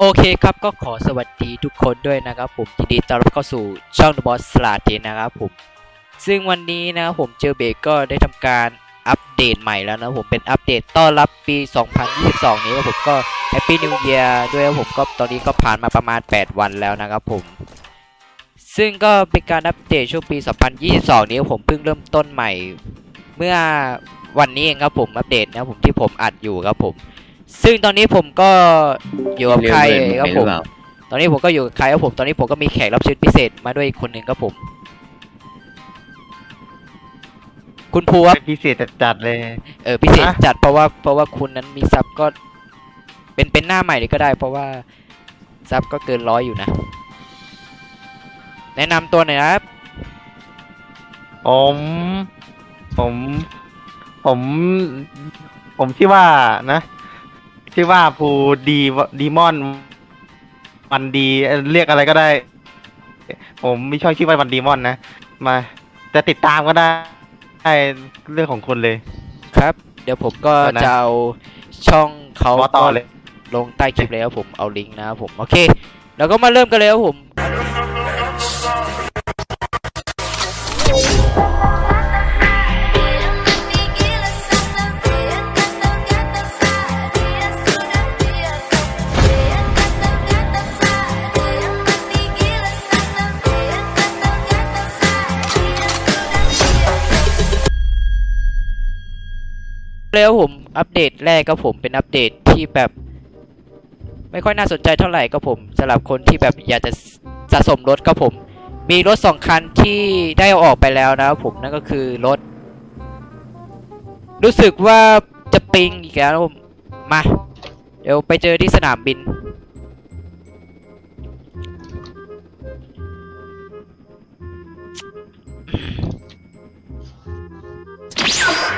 โอเคครับก็ขอสวัสดีทุกคนด้วยนะครับผมยินดีต้อนรับเข้าสู่ช่อง The Boss s l a t นะครับผม ซึ่งวันนี้นะครับผมเจอเบรกก็ได้ทำการอัปเดตใหม่แล้วนะผมเป็นอัปเดตต้อนรับปี 2022 นี้ครับผมก็ Happy New Year ด้วยครับผมก็ตอนนี้ก็ผ่านมาประมาณ 8 วันแล้วนะครับผม ซึ่งก็เป็นการอัปเดตช่วงปี 2022 นี้ผมเพิ่งเริ่มต้นใหม่ เมื่อวันนี้เองครับผมอัปเดตนะผมที่ผมอัดอยู่ครับผม ซึ่งตอนนี้ผมก็อยู่กับใครครับผม ตอนนี้ผมก็อยู่กับใครครับผม ตอนนี้ผมก็มีแขกรับเชิญพิเศษมาด้วยอีกคนหนึ่งครับผม คุณภูครับ พิเศษจัดๆเลย เออพิเศษฮะจัดเพราะว่าเพราะว่าคุณนั้นมีซับก็ เป็นเป็นหน้าใหม่เลยก็ได้ เพราะว่าซับก็เกินร้อยอยู่นะ แนะนำตัวหน่อยนะครับ ผม ผม ผม ผมชื่อว่านะ ชื่อว่าภูดีดีมอนวันดีเอ่อเรียกอะไรก็ได้ ผมไม่ชอบชื่อว่าวันดีมอนนะ มา จะติดตามก็ได้ได้เรื่องของคุณเลย ครับ เดี๋ยวผมก็เอานะ จะเอาช่องเขาขอต่อเลย ลงใต้คลิปเลยครับผมเอาลิงก์นะครับผม โอเค แล้วก็มาเริ่มกันเลยครับผม แล้วผมอัปเดตแรกก็ผมเป็นอัปเดตที่แบบ ไม่ค่อยน่าสนใจเท่าไหร่ก็ผมสำหรับคนที่แบบอยากจะสะสมรถก็ผม มีรถสองคันที่ได้เอาออกไปแล้วนะครับผมนั่นก็คือรถ รู้สึกว่าจะปิงอีกแล้วผมมา เดี๋ยวไปเจอที่สนามบิน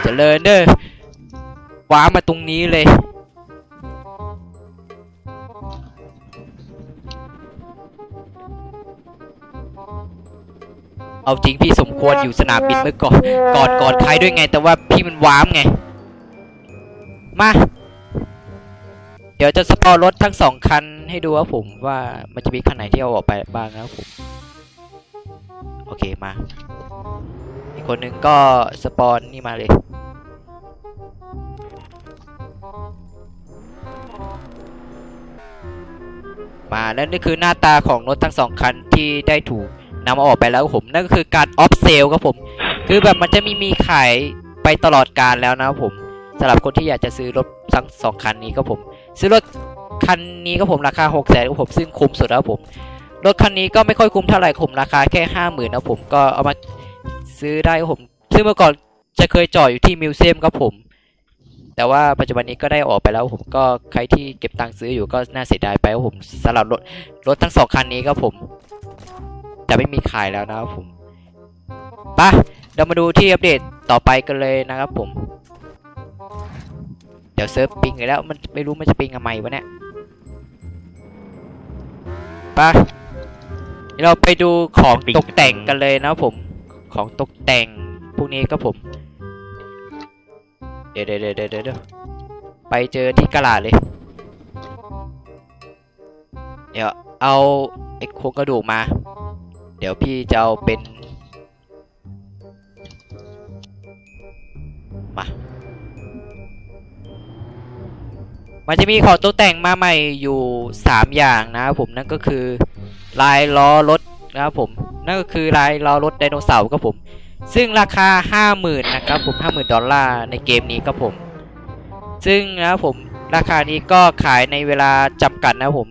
เจริญเด้อ ว้ามาตรงนี้เลย เอาจริงพี่สมควรอยู่สนามบินเมื่อก่อนกอดกอดใครด้วยไง แต่ว่าพี่มันว้ามไง มา เดี๋ยวจะสปอร์รถทั้งสองคันให้ดูครับผมว่ามันจะมีคันไหนที่เอาออกไปบ้างนะครับผม โอเคมา อีกคนหนึ่งก็สปอนนี่มาเลย มาแล้วนี่คือหน้าตาของรถทั้งสองคันที่ได้ถูกนำเอาออกไปแล้วผมนั่นก็คือการออฟเซลครับผม คือแบบมันจะมีมีขายไปตลอดการแล้วนะครับผมสำหรับคนที่อยากจะซื้อรถทั้งสองคันนี้ก็ผม ซื้อรถคันนี้ก็ผมราคา6 0 0 0 0 0ก็ผมซึ่งคุ้มสุดแล้วผมรถคันนี้ก็ไม่ค่อยคุ้มเท่าไหร่ผมราคาแค่ห้าหมื่นนะผมก็เอามาซื้อได้ครับผม ซึ่งเมื่อก่อนจะเคยจอดอยู่ที่มิวเซียมครับผม แต่ว่าปัจจุบันนี้ก็ได้ออกไปแล้วผมก็ใครที่เก็บตังค์ซื้ออยู่ก็น่าเสียดายไปครับผมสำหรับรถรถทั้งสองคันนี้ครับผมจะไม่มีขายแล้วนะครับผมไปะเรามาดูที่อัปเดตต่อไปกันเลยนะครับผม เดี๋ยวเซิร์ฟปิงอีกแล้วมันไม่รู้มันจะปิงทำไมวะเนี่ยไปะเราไปดูของตกแต่งกันเลยนะครับผม ของตกแต่งพวกนี้ครับผม เดี๋ยวเดี๋ยวเดี๋ยวเดี๋ยวไปเจอที่กระลาเลย เดี๋ยวเอาไอ้โครงกระดูกมา เดี๋ยวพี่จะเอาเป็น มา มันจะมีของตกแต่งมาใหม่อยู่ 3 อย่างนะครับผมนั่นก็คือลายล้อรถนะครับผม นั่นก็คือลายล้อรถไดโนเสาร์ครับผม ซึ่งราคา 50,000นะครับผม50,000 ดอลลาร์ในเกมนี้ครับผม ซึ่งนะครับผมราคานี้ก็ขายในเวลาจำกัดนะครับผม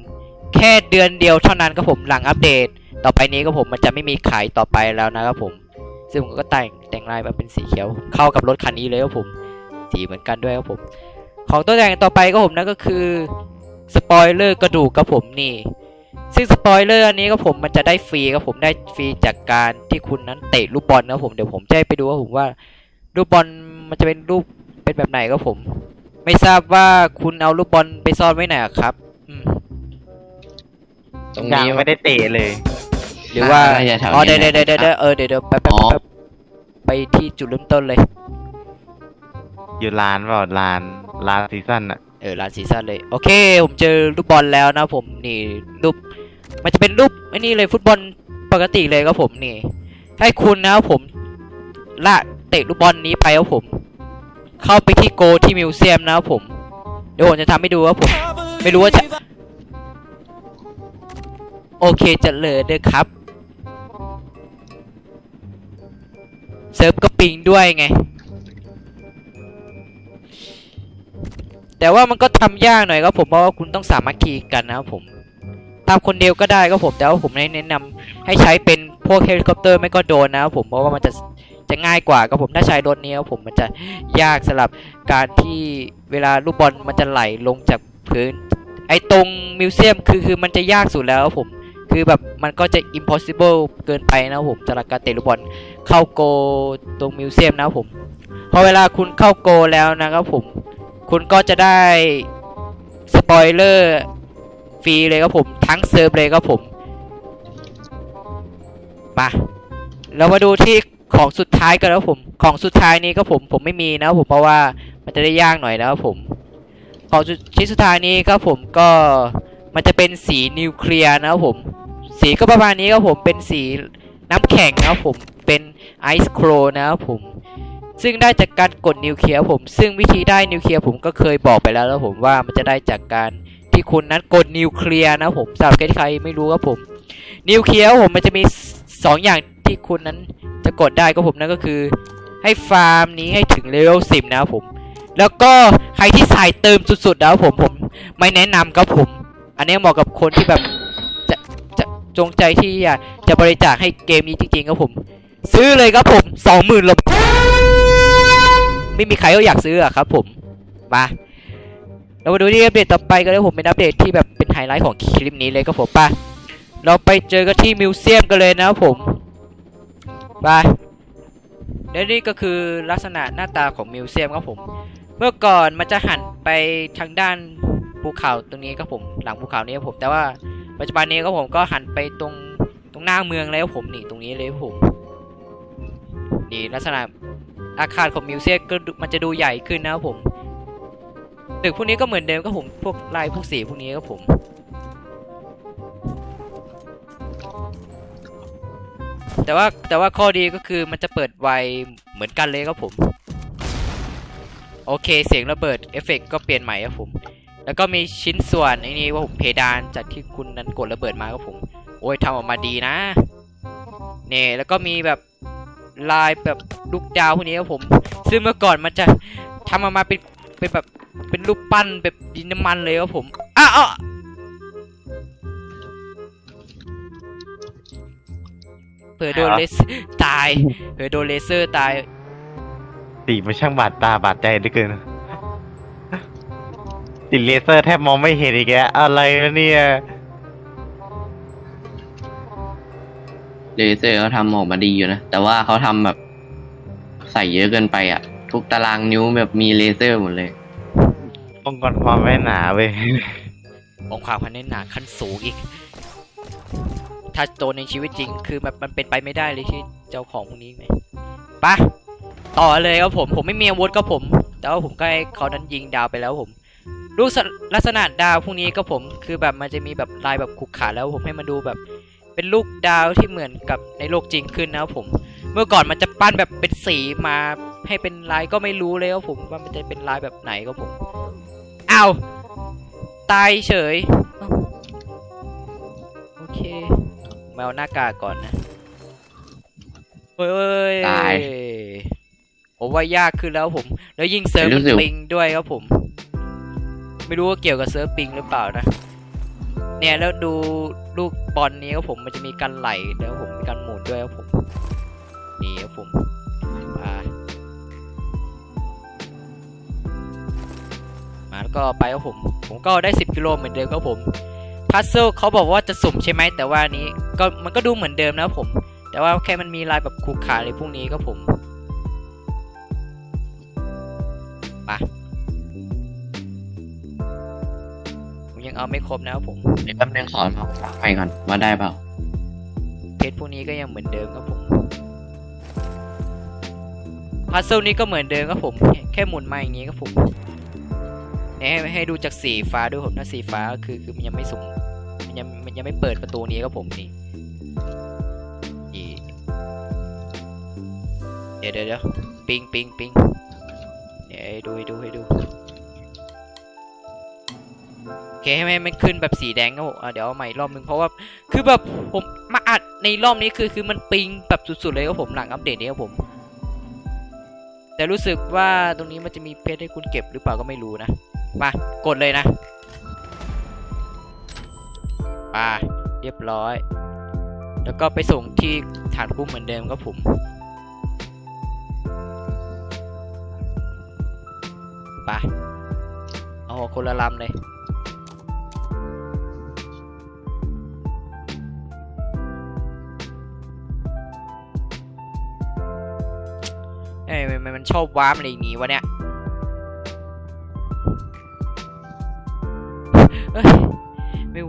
แค่เดือนเดียวเท่านั้นครับผมหลังอัปเดต ต่อไปนี้ก็ผมมันจะไม่มีขายต่อไปแล้วนะครับผม ซึ่งผมก็แต่งแต่งลายมาเป็นสีเขียว เข้ากับรถคันนี้เลยครับผม สีเหมือนกันด้วยครับผม ของตัวแต่งต่อไปก็ผมนั่นก็คือสปอยเลอร์กระดูกครับผมนี่ ซึ่งสปอยเลอร์อันนี้ก็ผมมันจะได้ฟรีครับผมได้ฟรีจากการที่คุณนั้นเตะลูกบอลนะครับผมเดี๋ยวผมจะให้ไปดูว่าผมว่าลูกบอลมันจะเป็นรูปเป็นแบบไหนครับผม ไม่ทราบว่าคุณเอาลูกบอลไปซ่อนไว้ไหนอะครับอืมตรงยังนี้ไม่ได้เตะเลย หรือว่าน่าจะแถวอ๋อนี้เดี๋ยวแหละเดี๋ยวเดี๋ยวเดี๋ยวเออเดี๋ยวเดี๋ยวแป๊บแป๊บอ๋อแป๊บไปที่จุดเริ่มต้นเลย อยู่ร้านเปล่าร้านร้านซีซั่นอะเออร้านซีซั่นเลย โอเค ผมเจอลูกบอลแล้วนะผมนี่รูป มันจะเป็นรูปไอ้นี่เลยฟุตบอลปกติเลยครับผมนี่ ให้คุณนะครับผมละเตะลูกบอลนี้ไปครับผม เข้าไปที่โกที่มิวเซียมนะครับผม เดี๋ยวผมจะทำให้ดูครับผม ไม่รู้ว่าจะ โอเคจะเลยเด้อครับ เซิร์ฟก็ปิงด้วยไง แต่ว่ามันก็ทำยากหน่อยครับผมเพราะว่าคุณต้องสามัคคีกันนะครับผม ทำคนเดียวก็ได้ครับผมแต่ว่าผมแนะนำให้ใช้เป็นพวกเฮลิคอปเตอร์ไม่ก็โดรนนะครับผมเพราะว่ามันจะจะง่ายกว่าครับผมถ้าใช้รถนี้ครับผมมันจะยากสำหรับการที่เวลาลูกบอลมันจะไหลลงจากพื้น ไอ้ตรงมิวเซียมคือคือมันจะยากสุดแล้วครับผมคือแบบมันก็จะ impossible เกินไปนะครับผมสำหรับการเตะลูกบอลเข้าโกตรงมิวเซียมนะครับผมพอเวลาคุณเข้าโกแล้วนะครับผม คุณก็จะได้สปอยเลอร์ ฟรีเลยครับผม ทั้งเซิร์ฟเลยครับผมมาเรามาดูที่ของสุดท้ายกันแล้วผม ของสุดท้ายนี้ก็ผมผมไม่มีนะผมเพราะว่ามันจะได้ยากหน่อยนะครับผม ของชิ้นสุดท้ายนี้ครับผมก็มันจะเป็นสีนิวเคลียร์นะครับผม สีก็ประมาณนี้ครับผมเป็นสีน้ำแข็งนะครับผมเป็นไอซ์โครนะครับผม ซึ่งได้จากการกดนิวเคลียร์ผม ซึ่งวิธีได้นิวเคลียร์ผมก็เคยบอกไปแล้วแล้วผมว่ามันจะได้จากการ ที่คุณนั้นกดนิวเคลียร์นะผมสำหรับใครๆไม่รู้ครับผม นิวเคลียร์ผมมันจะมีสองอย่างที่คุณนั้นจะกดได้ก็ผมนั่นก็คือ ให้ฟาร์มนี้ให้ถึงเลเวล10 นะครับผม แล้วก็ใครที่สายเติมสุดๆนะครับผมผมไม่แนะนำครับผม อันนี้เหมาะกับคนที่แบบจะจะจงใจที่อยากจะบริจาคให้เกมนี้จริงๆครับผม ซื้อเลยครับผมสองหมื่นลบไม่มีใครก็อยากซื้ออะครับผมมา เรามาดูที่อัปเดตต่อไปกันเลยผมเป็นอัปเดตที่แบบเป็นไฮไลท์ของคลิปนี้เลยครับผมป่ะเราไปเจอกันที่มิวเซียมกันเลยนะครับผมไปและนี่ก็คือลักษณะหน้าตาของมิวเซียมครับผม เมื่อก่อนมันจะหันไปทางด้านภูเขาตรงนี้ครับผมหลังภูเขานี้ครับผม แต่ว่าปัจจุบันนี้ครับผมก็หันไปตรงตรงหน้าเมืองแล้วครับผมนี่ตรงนี้เลยครับผมนี่ลักษณะอาคารของมิวเซียมก็มันจะดูใหญ่ขึ้นนะครับผม ตึกพวกนี้ก็เหมือนเดิมครับผมพวกลายพวกสีพวกนี้ครับผม แต่ว่าแต่ว่าข้อดีก็คือมันจะเปิดไวเหมือนกันเลยครับผม โอเคเสียงระเบิดเอฟเฟกต์ก็เปลี่ยนใหม่ครับผม แล้วก็มีชิ้นส่วนไอ้นี่ว่าผมเพดานจากที่คุณนั้นกดระเบิดมาครับผม โอ้ยทำออกมาดีนะเนี่ยแล้วก็มีแบบลายแบบลูกดาวพวกนี้ครับผม ซึ่งเมื่อก่อนมันจะทำออกมาเป็น เป็นแบบเป็นรูปปั้นแบบดินน้ำมันเลยครับผมอ้าวอ้าวเผื่อโดนเลเซอร์ตายเผื่อโดนเลเซอร์ตายสีมันช่างบาดตาบาดใจเหลือเกินติดเลเซอร์แทบมองไม่เห็นอีกแล้วอะไรวะเนี่ยเลเซอร์เขาทำออกมาดีอยู่นะ แต่ว่าเขาทำแบบใส่เยอะเกินไปอะ ทุกตารางนิ้วแบบมีเลเซอร์หมดเลยป้องกันความไม่หนาเว้ยองค์ความพันแน่นหนาขั้นสูงอีก ถ้าโตในชีวิตจริง คือแบบมันเป็นไปไม่ได้เลยที่เจ้าของพวกนี้ไหมปะต่อเลยครับผม ผมไม่มีอาวุธก็ผม แต่ว่าผมก็ให้เขานั้นยิงดาวไปแล้วผมรูปลักษณะดาวพวกนี้ก็ผมคือแบบมันจะมีแบบลายแบบขรุขระแล้วผมให้มันดูแบบ เป็นลูกดาวที่เหมือนกับในโลกจริงขึ้นนะครับผม เมื่อก่อนมันจะปั้นแบบเป็นสีมา ให้เป็นลายก็ไม่รู้เลยครับผมว่ามันจะเป็นลายแบบไหนครับผมอ้าวตายเฉยเอ้าโอเคมาเอาหน้ากากก่อนนะเฮ้ยตายผมว่ายากขึ้นแล้วผม แล้วยิ่งเซิร์ฟรู้มันสึกปิงด้วยครับผม ไม่รู้ว่าเกี่ยวกับเซิร์ฟปิงหรือเปล่านะ เนี่ยแล้วดูลูกบอลนี้ครับผมมันจะมีการไหลแล้วผมมีการหมุนด้วยครับผม นี่ครับผม ก็ไปครับผม ผมก็ได้ 10กิโลเหมือนเดิมครับผมพัซเซิลเขาบอกว่าจะสุ่มใช่ไหมแต่ว่าอันนี้ก็มันก็ดูเหมือนเดิมนะครับผม แต่ว่าแค่มันมีลายแบบขรุขระอะไรพวกนี้ครับผมมาผมยังเอาไม่ครบนะครับผมเดี๋ยวแป๊บนึงขอมาไปก่อนว่าได้เปล่าเพชรพวกนี้ก็ยังเหมือนเดิมครับผมพัซเซิลนี้ก็เหมือนเดิมครับผม แค่แค่หมุนมาอย่างนี้ครับผม เนี่ยให้ให้ดูจากสีฟ้าด้วยผมถ้าสีฟ้าคือคือมันยังไม่สุ่มมันยังมันยังไม่เปิดประตูนี้ครับผมนี่เดี๋ยวเดี๋ยวเดี๋ยวปิงปิงปิงเดี๋ยวให้ดูให้ดูให้ดูโอเคให้มันขึ้นแบบสีแดงครับผมเดี๋ยวเอาใหม่รอบนึงเพราะว่าคือแบบผมมาอัดในรอบนี้คือคือมันปิงแบบสุดๆเลยครับผมหลังอัปเดตนี้ครับผม แต่รู้สึกว่าตรงนี้มันจะมีเพชรให้คุณเก็บหรือเปล่าก็ไม่รู้นะ มากดเลยนะป่าเรียบร้อย แล้วก็ไปส่งที่ฐานคุ้มเหมือนเดิมครับผมไปเอาคนละลำเลยเอ้ยมันมันมันชอบวาร์ปอะไรอย่างงี้วะเนี่ย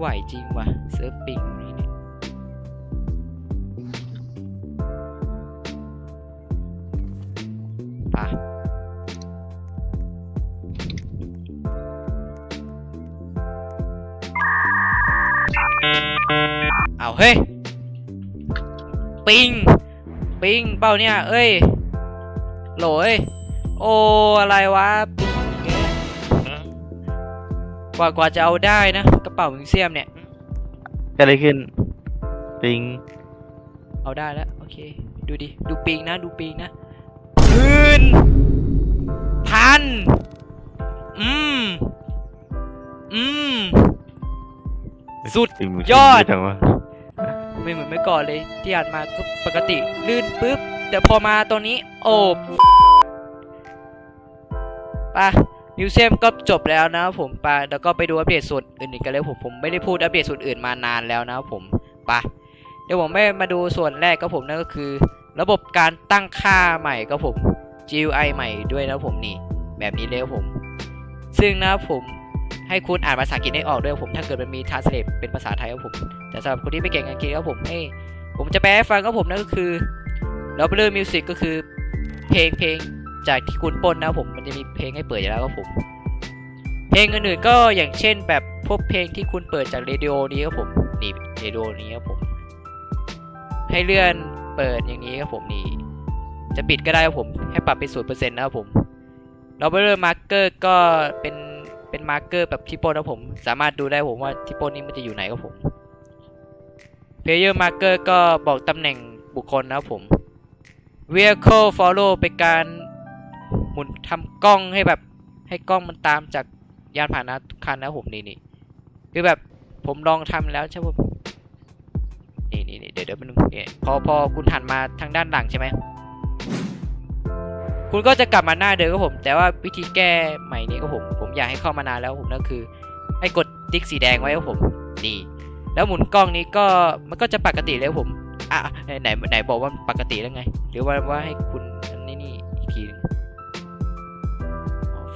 ไม่ไหวจริงว่ะเซิร์ฟปิงนี่เนี่ยไปเอาเฮ้ย ปิง ปิงเปล่าเนี่ย เอ้ย โหลยโอ้ อะไรวะปิง ว่ากว่าจะเอาได้นะ กระเป๋ามิวเซียมเนี่ยเกิดอะไรขึ้น ปิง เอาได้แล้ว โอเค ดูดิ ดูปิงนะ ดูปิงนะพื้นพัน อืม อืม สุดปิงมึงยอดจังวะไม่เหมือนเมื่อก่อนเลย ที่อ่านมาก็ปกติ ลื่นปุ๊บ แต่พอมาตรงนี้ โอ้ไปะ มิวเซียมก็จบแล้วนะครับผมไปะแล้วก็ไปดูอัปเดตส่วนอื่นๆกันเลยผมผมไม่ได้พูดอัปเดตส่วนอื่นมานานแล้วนะครับผมไปะเดี๋ยวผมไม่มาดูส่วนแรกก็ผมนั่นก็คือ ระบบการตั้งค่าใหม่ก็ผม GUI ใหม่ด้วยนะผมนี่ แบบนี้เลยผม ซึ่งนะผมให้คุณอ่านภาษาอังกฤษให้ออกด้วยผมถ้าเกิดมันมีทาสเลตเป็นภาษาไทยครับผม แต่สำหรับคนที่ไม่เก่งอังกฤษครับผมให้ ผมจะแปลให้ฟังครับผมนั่นก็คือแล้วเรื่องมิวสิกก็คือเพลงเพลง จากที่คุณป้นนะผมมันจะมีเพลงให้เปิดอยู่แล้วครับผม เพลงอื่นๆก็อย่างเช่นแบบพวกเพลงที่คุณเปิดจากเรดิโอนี้ครับผมนี่เรดิโอนี้ครับผม ให้เลื่อนเปิดอย่างนี้ครับผมนี่จะปิดก็ได้ครับผม ให้ปรับเป็นศูนย์เปอร์เซ็นต์นะครับผมเราไปเริ่มมาร์กเกอร์ก็เป็นเป็นมาร์กเกอร์แบบที่ป้นนะครับผม สามารถดูได้ผมว่าที่ป้นนี้มันจะอยู่ไหนครับผม Player Marker ก็บอกตำแหน่งบุคคลนะครับผม Vehicle Follow เป็นการ หมุนทำกล้องให้แบบ ให้กล้องมันตามจากยานพาหนะทุกคันนะผมนี่นี่คือแบบผมลองทำแล้วใช่ไหมนี่นี่นี่เดี๋ยวเดี๋ยวมันเนี่ยพอพอคุณหันมาทางด้านหลังใช่ไหมคุณก็จะกลับมาหน้าเดิมครับผม แต่ว่าวิธีแก้ใหม่นี้ก็ผม ผมอยากให้เข้ามานานแล้วผมนั่นคือให้กดติ๊กสีแดงไว้ครับผม นี่ แล้วหมุนกล้องนี้ก็มันก็จะปกติเลยครับผมอะไหนไหนไหนบอกว่าปกติแล้วไง หรือว่าว่าให้คุณ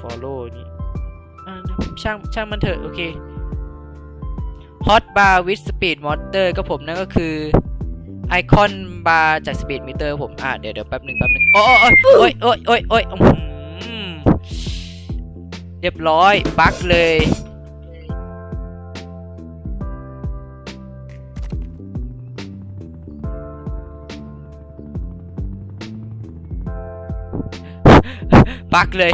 follow นี่ช่างช่างมันเถอะ โอเค hot bar with speed motor ก็ผมนั่นก็คือไอคอนบาร์จาก speed meter ผม อะ เดี๋ยวเดี๋ยวแป๊บหนึ่งแป๊บหนึ่งโอ้โอ้โอ้ยโอ้ยโอ้ยโอ้ยเรียบร้อยบั๊กเลย บั๊กเลย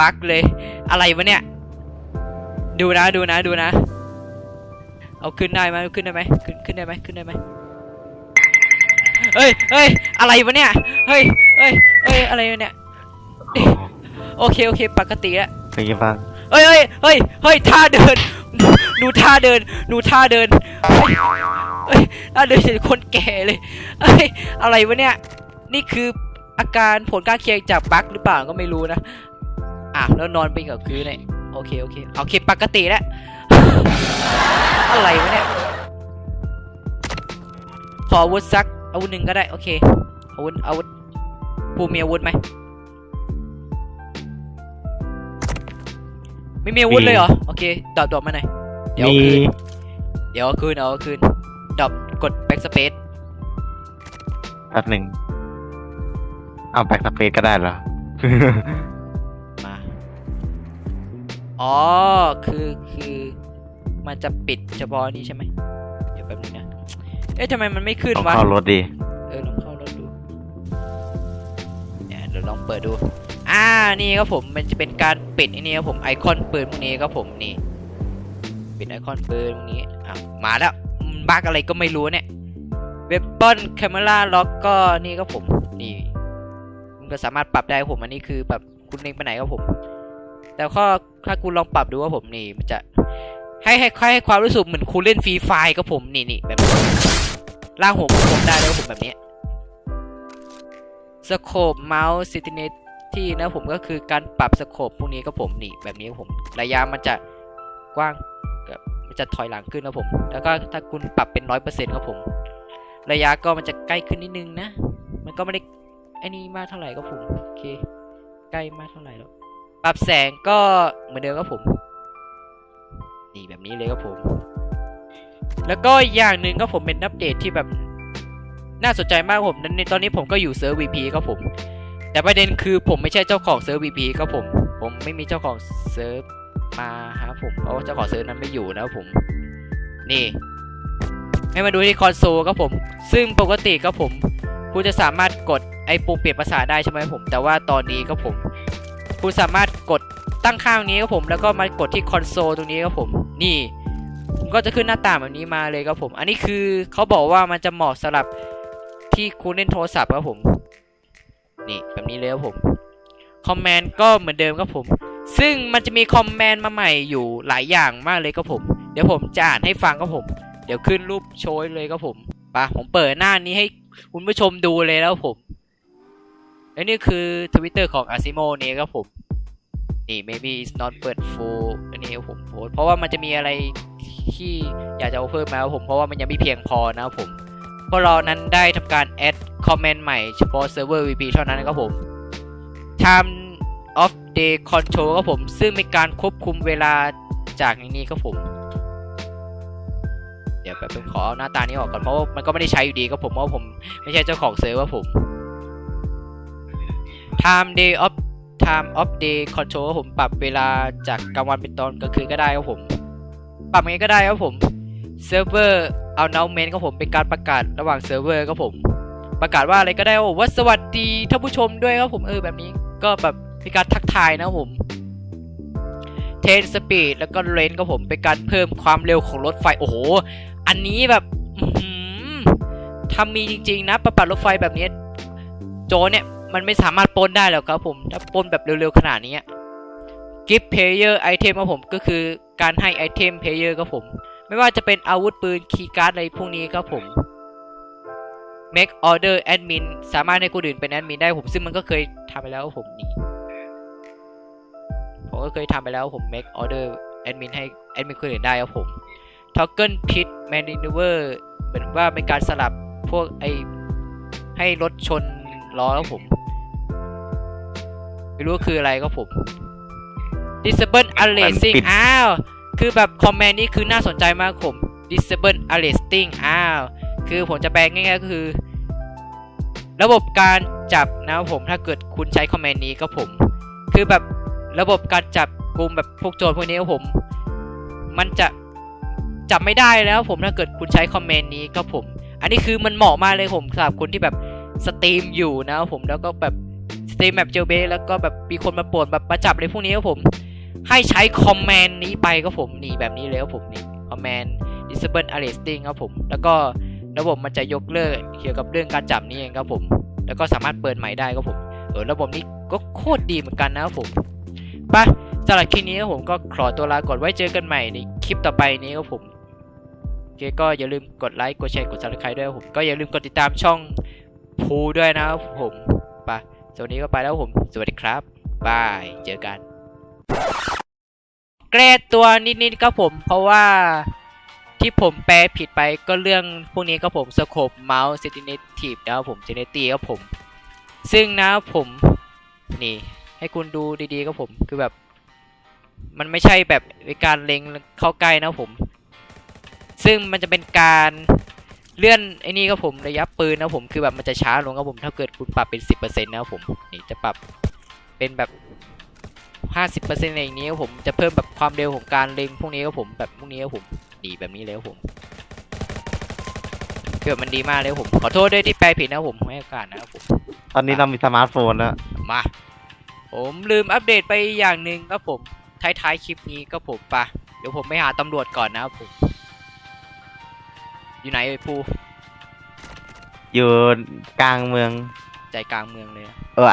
บั๊กเลย อะไรวะเนี่ย ดูนะดูนะดูนะ เอาขึ้นได้ไหมเอาขึ้นได้ไหมขึ้นขึ้นได้ไหมขึ้นได้ไหมเฮ้ยเฮ้ยอะไรวะเนี่ย เฮ้ยเฮ้ยเฮ้ยอะไรวะเนี่ย โอเคโอเค ปกติแล้วเป็นไงบ้างเฮ้ยเฮ้ยเฮ้ยเฮ้ยท่าเดิน ดูท่าเดิน ดูท่าเดินเฮ้ยเฮ้ยท่าเดินเป็นคนแก่เลยเฮ้ยอะไรวะเนี่ย นี่คืออาการผลข้างเคียงจากบั๊กหรือเปล่าก็ไม่รู้นะ อะแล้วนอนไปกับคืนเลยโอเคโอเคโอเคปกติแล้วอะไรวะเนี่ยขออาวุธสักอาวุธหนึ่งก็ได้โอเคอาวุธอาวุธปูมีอาวุธไหมไม่มีอาวุธเลยเหรอโอเคดรอปดรอปมาหน่อยเดี๋ยวเอามีคืนเดี๋ยวเอาคืนเอาคืนดรอปกด backspace แป๊บหนึ่งเอาแบ็กสเปซก็ได้เหรอมา อ๋อ คือคือมันจะปิดเฉพาะนี้ใช่ไหมเดี๋ยวแป๊บนึงนะ เอ๊ะทำไมมันไม่ขึ้นต้องวะ เข้ารถดีเออลองเข้ารถดูเนี่ยเดี๋ยวลองเปิดดู อ่า นี่ครับผม มันจะเป็นการปิดไอันนี้ครับผม ไอคอนปืนพวกนี้ครับผมนี่ ปิดไอคอนปืนพวกนี้ อะ มาแล้วมันบักอะไรก็ไม่รู้เนี่ย เว p ปอนแคม e ราล็อกก็นี่ครับผม นี่มันก็สามารถปรับได้ครับผม อันนี้คือแบบคุณเล็งไปไหนครับผม แต่ข้อถ้าคุณลองปรับดูว่าผมนี่มันจะให้ให้ให้ความรู้สึกเหมือนคุณเล่นฟรีไฟครับผมนี่นี่แบบนี้ล่างหัวผมได้แล้วผมแบบนี้สโคปเมาส์ซิติเนที่นะผมก็คือการปรับสโคปพวกนี้ก็ผมนี่แบบนี้ผมระยะมันจะกว้างกับมันจะถอยหลังขึ้นนะผม แล้วก็ถ้าคุณปรับเป็นร้อยเปอร์เซ็นต์ครับผม ระยะก็มันจะใกล้ขึ้นนิดนึงนะ มันก็ไม่ได้ไอ้นี่มากเท่าไหร่ครับผมโอเค ใกล้มากเท่าไหร่แล้ว ปรับแสงก็เหมือนเดิมครับผม นี่แบบนี้เลยครับผม แล้วก็อย่างหนึ่งก็ผมเป็นอัปเดตที่แบบน่าสนใจมากผมในตอนนี้ผมก็อยู่เซิร์ฟ VP ครับผม แต่ประเด็นคือผมไม่ใช่เจ้าของเซิร์ฟ VP ครับผม ผมไม่มีเจ้าของเซิร์ฟมาครับผมเพราะว่าเจ้าของเซิร์ฟนั้นไม่อยู่นะครับผม นี่ ให้มาดูที่คอนโซลครับผม ซึ่งปกติครับผม คุณจะสามารถกดไอ้ปุ่มเปลี่ยนภาษาได้ใช่ไหมผม แต่ว่าตอนนี้ครับผม คุณสามารถกดตั้งค่าตรงนี้ครับผมแล้วก็มากดที่คอนโซลตรงนี้ครับผมนี่ก็จะขึ้นหน้าต่างแบบนี้มาเลยครับผม อันนี้คือเขาบอกว่ามันจะเหมาะสำหรับที่คุณเล่นโทรศัพท์ครับผม นี่แบบนี้เลยครับผม คอมแมนด์ก็เหมือนเดิมครับผม ซึ่งมันจะมีคอมแมนด์มาใหม่อยู่หลายอย่างมากเลยครับผม เดี๋ยวผมจะอ่านให้ฟังครับผม เดี๋ยวขึ้นรูปโชว์เลยครับผมไปะผมเปิดหน้านี้ให้คุณผู้ชมดูเลยแล้วผม และนี่คือ Twitter ของ Asimo นี่ครับผม นี่ maybe it's not เปิด full อันนี้ผมโพสเพราะว่ามันจะมีอะไรที่อยากจะเอาเพิ่มมาครับผม เพราะว่ามันยังไม่เพียงพอนะครับผมเพราะเรานั้นได้ทำการ add comment ใหม่เฉพาะ server VP เท่านั้นครับผม time of day control ครับผม ซึ่งเป็นการควบคุมเวลาจากนี้ครับผมเดี๋ยวแบบผมขอหน้าตานี้ออกก่อนเพราะว่ามันก็ไม่ได้ใช้อยู่ดีครับผมเพราะผมไม่ใช่เจ้าของเซิร์ฟว่าผม time day of time of day control ครับผมปรับเวลาจากกลางวันเป็นตอนกลางคืนก็ได้ครับผม ปรับยังไงก็ได้ครับผม server announcement ครับผมเป็นการประกาศระหว่างเซิร์ฟเวอร์ครับผม ประกาศว่าอะไรก็ได้ว่า สวัสดีท่านผู้ชมด้วยครับผมเออแบบนี้ก็แบบเป็นการทักทายนะครับผมเทนสปีดแล้วก็เรนครับผมเป็นการเพิ่มความเร็วของรถไฟโอ้โห อันนี้แบบทำมีจริงๆนะประปัดรถไฟแบบนี้ โจเนี่ย มันไม่สามารถปล้นได้หรอกครับผม ถ้าปล้นแบบเร็วๆขนาดนี้กิฟต์เพลเยอร์ไอเทมครับผมก็คือการให้ไอเทมเพลเยอร์ครับผม ไม่ว่าจะเป็นอาวุธปืนคีย์การ์ดอะไรพวกนี้ครับผม make order admin สามารถให้คนอื่นเป็นแอดมินได้ผมซึ่งมันก็เคยทำไปแล้วผมนี่ผมก็เคยทำไปแล้วผม make order admin ให้แอดมินคนอื่นได้ครับผม toggle pit maneuver เหมือนว่าเป็นการสลับพวกไอให้รถชนล้อครับผม ไม่รู้ว่าคืออะไรครับผม disable arresting ปิดอ้าว คือแบบคอมเมนต์นี้คือน่าสนใจมากครับผม disable arresting อ้าว คือผมจะแปลง่ายๆก็คือ ระบบการจับนะครับผมถ้าเกิดคุณใช้คอมเมนต์นี้ก็ผม คือแบบระบบการจับกลุ่มแบบพวกโจรพวกนี้ครับผม มันจะจับไม่ได้แล้วผมถ้าเกิดคุณใช้คอมเมนต์นี้ก็ผม อันนี้คือมันเหมาะมากเลยผมสำหรับคนที่แบบสตรีมอยู่นะครับผมแล้วก็แบบส ตรีมแบบเจลเบแล้วก็แบบมีคนมาปวดแบบมาจับอะไรพวกนี้ครับผม ให้ใช้คอมเมนต์นี้ไปครับผมนี่แบบนี้เลยครับผมนี่คอมเมนต์ disable arresting ครับผม แล้วก็ระบบมันจะยกเลิกเกี่ยวกับเรื่องการจับนี่เองครับผม แล้วก็สามารถเปิดใหม่ได้ครับผม เออระบบนี้ก็โคตรดีเหมือนกันนะครับผมไปสำหรับคลิปนี้ครับผมก็ขอตัวลาก่อนไว้เจอกันใหม่ในคลิปต่อไปนี้ครับผมโอเคก็อย่าลืมกดไลค์กดแชร์กดซับสไครต์ด้วยครับผมก็อย่าลืมกดติดตามช่องภูด้วยนะครับผมไป สวัสดีก็ไปแล้วผม สวัสดีครับ บาย เจอกันแก้ตัวนิดๆครับผม เพราะว่าที่ผมแปลผิดไปก็เรื่องพวกนี้ครับผมสโคปเมาส์เซติเนทีฟนะครับผมเจเนตีครับผม ซึ่งนะผมนี่ ให้คุณดูดีๆครับผมคือแบบ มันไม่ใช่แบบการเล็งเข้าใกล้นะผม ซึ่งมันจะเป็นการ เลื่อนไอ้นี่ครับผมระยะปืนนะผมคือแบบมันจะช้าลงครับผมถ้าเกิดคุณปรับเป็น 10%นะครับผมนี่จะปรับเป็นแบบ 50%อะไรอย่างนี้ครับผมจะเพิ่มแบบความเร็วของการเล็งพวกนี้ครับผมแบบพวกนี้ครับผมดีแบบนี้เลยครับผมเกือบมันดีมากเลยครับผมขอโทษด้วยที่แปลผิดนะครับผมให้โอกาสนะครับผมตอนนี้เรามีสมาร์ทโฟนแล้วมาผมลืมอัปเดตไปอย่างหนึ่งครับผมท้ายๆคลิปนี้ก็ผมปะเดี๋ยวผมไปหาตำรวจก่อนนะครับผม อยู่ไหนเอ่ยปูอยู่กลางเมืองใจกลางเมืองเลยนะเออ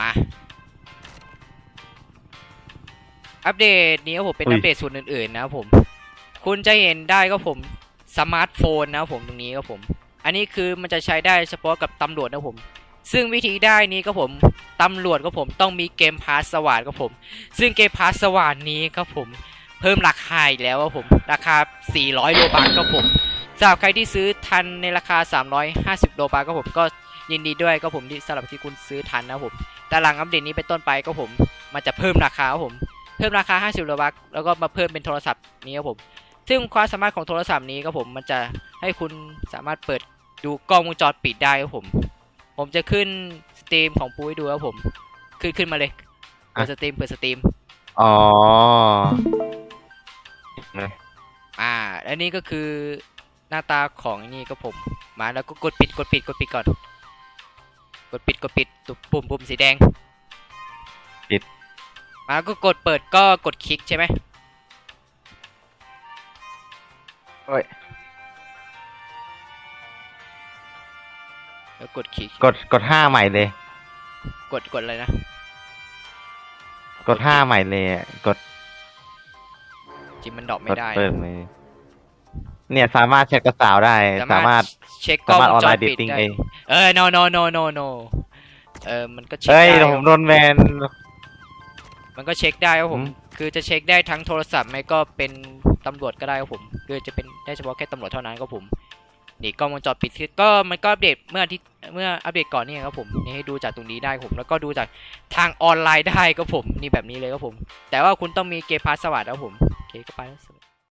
มา อัปเดตนี้ครับผมเป็นอัปเดตส่วนอื่นๆนะครับผม คุณจะเห็นได้ก็ผมสมาร์ทโฟนนะครับผมตรงนี้ครับผม อันนี้คือมันจะใช้ได้เฉพาะกับตำรวจนะครับผม ซึ่งวิธีได้นี้ก็ผมตำรวจก็ผมต้องมีเกมพาสสว่าดก็ผม ซึ่งเกมพาสสว่าดนี้ก็ผมเพิ่มราคาอีกแล้วครับผม ราคา 400 โลบาทก็ผมสำหรับใครที่ซื้อทันในราคา 350 โลบาทก็ผมก็ยินดีด้วยก็ผมที่สำหรับที่คุณซื้อทันนะผมแต่หลังอัปเดตนี้เป็นต้นไปก็ผมมันจะเพิ่มราคาครับผม เพิ่มราคา 50 โลบาทแล้วก็มาเพิ่มเป็นโทรศัพท์นี้ครับผม ซึ่งความสามารถของโทรศัพท์นี้ก็ผมมันจะให้คุณสามารถเปิดดูกล้องวงจรปิดได้ครับผม ผมจะขึ้นสตรีมของปูให้ดูครับผม ขึ้นขึ้นมาเลยเปิดสตรีมเปิดสตรีม อ๋ออ่าอันนี้ก็คือหน้าตาของอันนี้ก็ผม มาแล้วก็กดปิดกดปิดกดปิดก่อน กดปิดกดปิดตุ่มปุ่มปุ่มสีแดง ปิด มาแล้วก็กดเปิดก็กดคลิกใช่ไหมโอ้ย แล้วกดคลิกกดกดห้าใหม่เลย กดกดอะไรนะ กดห้าใหม่เลยอะกดจริงมันดรอปกไม่ดได้เปิดเลยเนี่ยสามารถแชทกับสาวได้ สามารถเช็คกล้สาองมารถวอองนจไลรน์เดทปิดติ้งได้เองเออ no no no no no เออมันก็เช็คเฮ้ยได้เดี๋ยวผมโดนแบน มันก็เช็คได้ครับผมอืม คือจะเช็คได้ทั้งโทรศัพท์ไม่ก็เป็นตำรวจก็ได้ครับผมคือจะเป็นได้เฉพาะแค่ตำรวจเท่านั้นครับผม นี่กล้องวงจรปิดก็มันก็อัปเดตเมื่อที่เมื่ออัปเดตก่อนนี่ครับผมนี่ให้ดูจากตรงนี้ได้ผม แล้วก็ดูจากทางออนไลน์ได้ครับผมนี่แบบนี้เลยครับผม แต่ว่าคุณต้องมีเกมพาสสวัสดครับผมโอเคก็ไปแล้ว